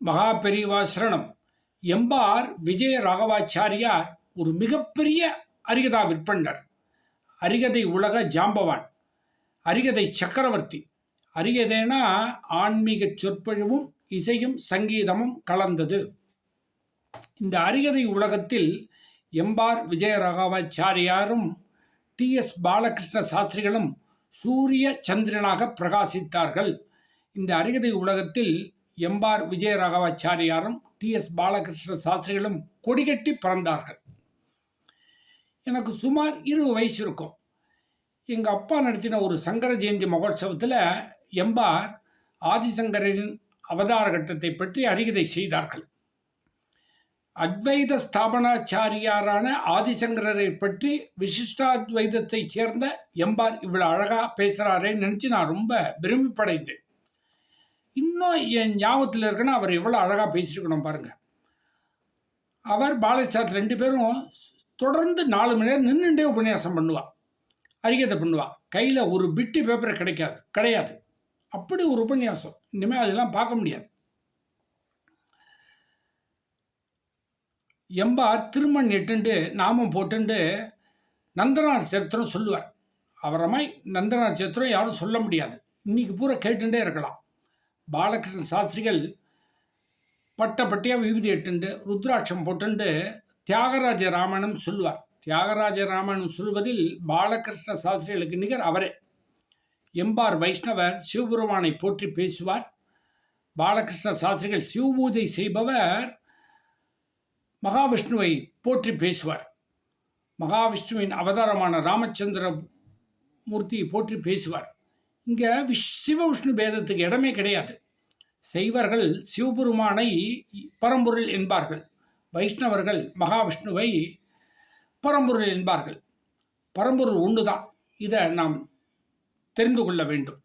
மகா பெரியவா சரணம். எம்பார் விஜய ராகவாச்சாரியார் ஒரு மிகப்பெரிய அரிகதா விற்பனர் அரிகதை உலக ஜாம்பவான். அரிகதை சக்கரவர்த்தி. அரிகதைனா ஆன்மீக சொற்பொழிவும் இசையும் சங்கீதமும் கலந்தது. இந்த அரிகதை உலகத்தில் எம்பார் விஜய ராகவாச்சாரியாரும் டி. எஸ். பாலகிருஷ்ண சாஸ்திரிகளும் சூரிய சந்திரனாக பிரகாசித்தார்கள். இந்த அரிகதை உலகத்தில் எம்பார் விஜய ராகவாச்சாரியாரும் டி எஸ் பாலகிருஷ்ண சாஸ்திரிகளும் கொடிகட்டி பிறந்தார்கள். எனக்கு சுமார் இருபது வயசு இருக்கும். எங்கள் அப்பா நடத்தின ஒரு சங்கர ஜெயந்தி மகோத்சவத்தில் எம்பார் ஆதிசங்கரின் அவதார கட்டத்தை பற்றி அறிகதை செய்தார்கள். அத்வைத ஸ்தாபனாச்சாரியாரான ஆதிசங்கரரை பற்றி விசிஷ்டாத்வைதத்தைச் சேர்ந்த எம்பார் இவ்வளோ அழகாக பேசுகிறாரே நினச்சி நான் ரொம்ப விரும்பிப்படைந்தேன் இன்னும் என் ஞாபகத்தில் இருக்குன்னா அவர் எவ்வளோ அழகாக பேசியிருக்கணும் பாருங்கள் அவர் பாலசாத் ரெண்டு பேரும் தொடர்ந்து நாலு மணி நேரம் நின்றுண்டே உபன்யாசம் பண்ணுவாள் அறிக்கை பண்ணுவாள் கையில் ஒரு பிட்டு பேப்பர் கிடைக்காது கிடையாது. அப்படி ஒரு உபன்யாசம். இனிமேல் அதெல்லாம் பார்க்க முடியாது. எம்பார் திருமண் எட்டுண்டு நாமம் போட்டுண்டு நந்தனார் சரித்திரம் சொல்லுவார். அவரை மாதிரி நந்தனார் சரித்திரம் யாரும் சொல்ல முடியாது. இன்னைக்கு பூரா கேட்டுட்டே இருக்கலாம். பாலகிருஷ்ண சாஸ்திரிகள் பட்ட பட்டியாக விபூதி எட்டுண்டு ருத்ராட்சம் போட்டுண்டு தியாகராஜ ராமாயணம் சொல்லுவார். தியாகராஜ ராமாயணம் சொல்வதில் பாலகிருஷ்ண சாஸ்திரிகளுக்கு நிகர் அவரே. எம்பார் வைஷ்ணவர் சிவபெருமானை போற்றி பேசுவார். பாலகிருஷ்ண சாஸ்திரிகள் சிவபூஜை செய்பவர் மகாவிஷ்ணுவை போற்றி பேசுவார். மகாவிஷ்ணுவின் அவதாரமான ராமச்சந்திர மூர்த்தியை போற்றி பேசுவார். இங்கே விஷ் சிவவிஷ்ணு பேதத்துக்கு இடமே கிடையாது. செய்வர்கள் சிவபெருமானை பரம்பொருள் என்பார்கள். வைஷ்ணவர்கள் மகாவிஷ்ணுவை பரம்பொருள் என்பார்கள். பரம்பொருள் ஒன்று தான் இதை நாம் தெரிந்து கொள்ள வேண்டும்.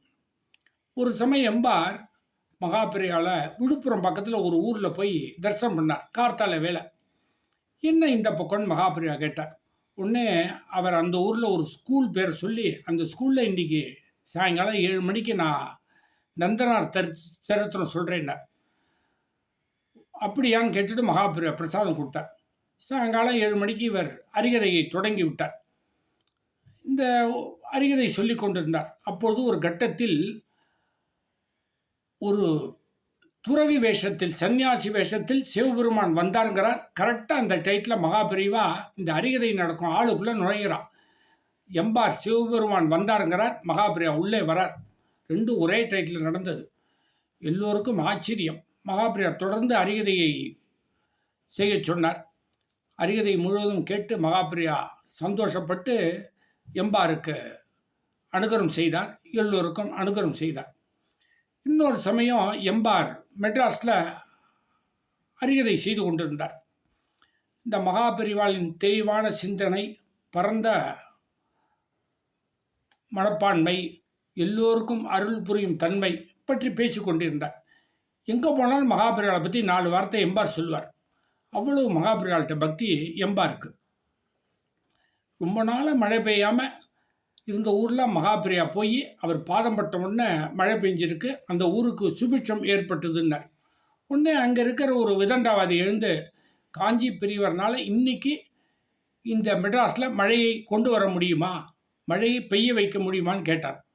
ஒரு சமயம் எம்பார் மகாபிரியால விழுப்புரம் பக்கத்தில் ஒரு ஊரில் போய் தரிசனம் பண்ணார். கார்த்தால வேலை. என்ன இந்த பக்கம்னு மகாபிரியா கேட்டார். உடனே அவர் அந்த ஊரில் ஒரு ஸ்கூல் பேர் சொல்லி அந்த ஸ்கூலில் இன்றைக்கி சாயங்காலம் ஏழு மணிக்கு நான் நந்தனார் தரி சரித்திரம் சொல்கிறேன்ன அப்படியான்னு கேட்டுட்டு மகாபிர பிரசாதம் கொடுத்தார். சாயங்காலம் ஏழு மணிக்கு இவர் அரிகதையை தொடங்கி விட்டார். இந்த அரிகதை சொல்லி கொண்டிருந்தார். அப்பொழுது ஒரு கட்டத்தில் ஒரு துறவி வேஷத்தில் சன்னியாசி வேஷத்தில் சிவபெருமான் வந்தாருங்கிறார். கரெக்டாக அந்த டைட்டில் மகாபிரிவா இந்த அரிகதை நடக்கும் ஆளுக்குள்ளே நுழைகிறான் எம்பார் சிவபெருமான் வந்தாருங்கிறார் மகாபிரியா உள்ளே வரார். ரெண்டும் ஒரே டைட்டில் நடந்தது. எல்லோருக்கும் ஆச்சரியம். மகாபிரியா தொடர்ந்து அரியதையை செய்ய சொன்னார். அரியதை முழுவதும் கேட்டு மகாபிரியா சந்தோஷப்பட்டு எம்பாருக்கு அனுகரம் செய்தார். எல்லோருக்கும் அனுகரம் செய்தார். இன்னொரு சமயம் எம்பார் மெட்ராஸில் அரியதை செய்து கொண்டிருந்தார். இந்த மகாபெரிவாளின் தெளிவான சிந்தனை பரந்த மனப்பான்மை எல்லோருக்கும் அருள் புரியும் தன்மை பற்றி பேசி கொண்டிருந்தார். எங்கே போனாலும் மகாபிரியாளை பற்றி நாலு வார்த்தை எம்பார் சொல்லுவார் அவ்வளவு மகாபிரியாள்கிட்ட பக்தி எம்பாருக்கு. ரொம்ப நாளாக மழை பெய்யாமல் இருந்த ஊரில் மகாபிரியா போய் அவர் பாதம் பட்ட உடனே மழை பெஞ்சிருக்கு. அந்த ஊருக்கு சுபிட்சம் ஏற்பட்டதுன்னார். உடனே அங்கே இருக்கிற ஒரு விதண்டாவாதி எழுந்து காஞ்சி பெரியவர்னால இன்னைக்கு இந்த மெட்ராஸில் மழையை கொண்டு வர முடியுமா? மழையை பெய்ய வைக்க முடியுமான்னு கேட்டார்.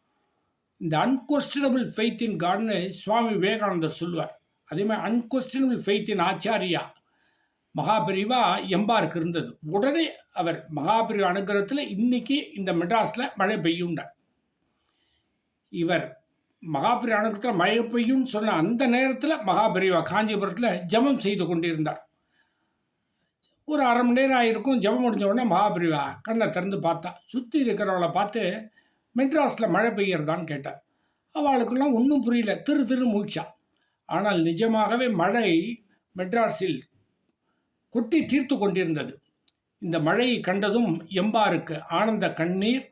இந்த அன்கொஸ்டனபிள் ஃபெய்த் இன் காட்னு சுவாமி விவேகானந்தர் சொல்லுவார். அதே மாதிரி அன்கொஸ்டனபிள் ஃபெய்த் இன் ஆச்சாரியா மகாபிரிவா எம்பாருக்கு இருந்தது. உடனே அவர் மகாபிரிவு அனுகிரகத்தில் இன்னைக்கு இந்த மெட்ராஸில் மழை பெய்யுண்டார் இவர் மகாபிரி அனுகிரகத்தில் மழை பெய்யும்னு சொன்ன அந்த நேரத்தில் மகாபிரிவா காஞ்சிபுரத்தில் ஜபம் செய்து கொண்டிருந்தார். ஒரு அரை மணி நேரம் ஆகிருக்கும் ஜபம் முடிஞ்ச உடனே மகாபிரிவா கண்ணை திறந்து பார்த்தா. சுற்றி இருக்கிறவளை பார்த்து மெட்ராஸில் மழை பெய்யறதான்னு கேட்டேன் அவளுக்கெல்லாம் ஒன்றும் புரியல. திரு திரு மூச்சா. ஆனால் நிஜமாகவே மழை மெட்ராஸில் கொட்டி தீர்த்து கொண்டிருந்தது. இந்த மழையை கண்டதும் எம்பாருக்கு ஆனந்த கண்ணீர்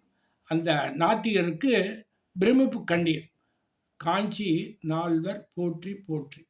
அந்த நாத்தியருக்கு பிரமிப்பு கண்ணீர். காஞ்சி நால்வர் போற்றி போற்றி.